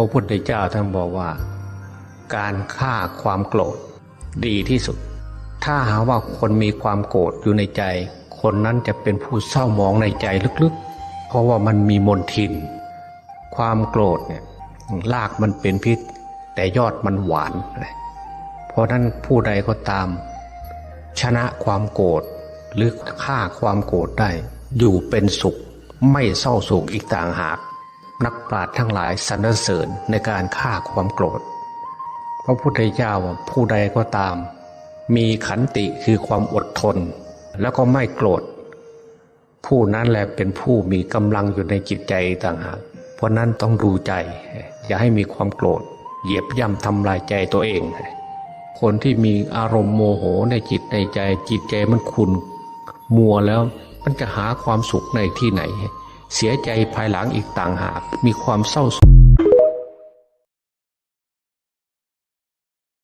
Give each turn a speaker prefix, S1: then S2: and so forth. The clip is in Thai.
S1: ระพุทธเจ้าท่านบอกว่า การฆ่าความโกรธดีที่สุด ถ้าหาว่าคนมีความโกรธอยู่ในใจ คนนั้นจะเป็นผู้เศร้าหมองในใจลึกๆ เพราะว่ามันมีมนทิน ความโกรธเนี่ยรากมันเป็นพิษ แต่ยอดมันหวาน เพราะนั้นผู้ใดก็ตาม ชนะความโกรธหรือฆ่าความโกรธได้ อยู่เป็นสุขไม่เศร้าโศกอีกต่างหาก นักปราชญ์ทั้งหลายสรรเสริญในการฆ่าความโกรธ พระพุทธเจ้าผู้ใดก็ตาม มีขันติคือความอดทน แล้วก็ไม่โกรธ ผู้นั้นแหละเป็นผู้มีกำลังอยู่ในจิตใจต่างหากเพราะนั้นต้องดูใจ อย่าให้มีความโกรธ เหยียบย่ำทำลายใจตัวเอง คนที่มีอารมณ์โมโหในจิตในใจจิตใจมันขุนมัวแล้วมันจะหาความสุขในที่ไหน เสียใจภายหลังอีกต่างหาก มีความเศร้าโศก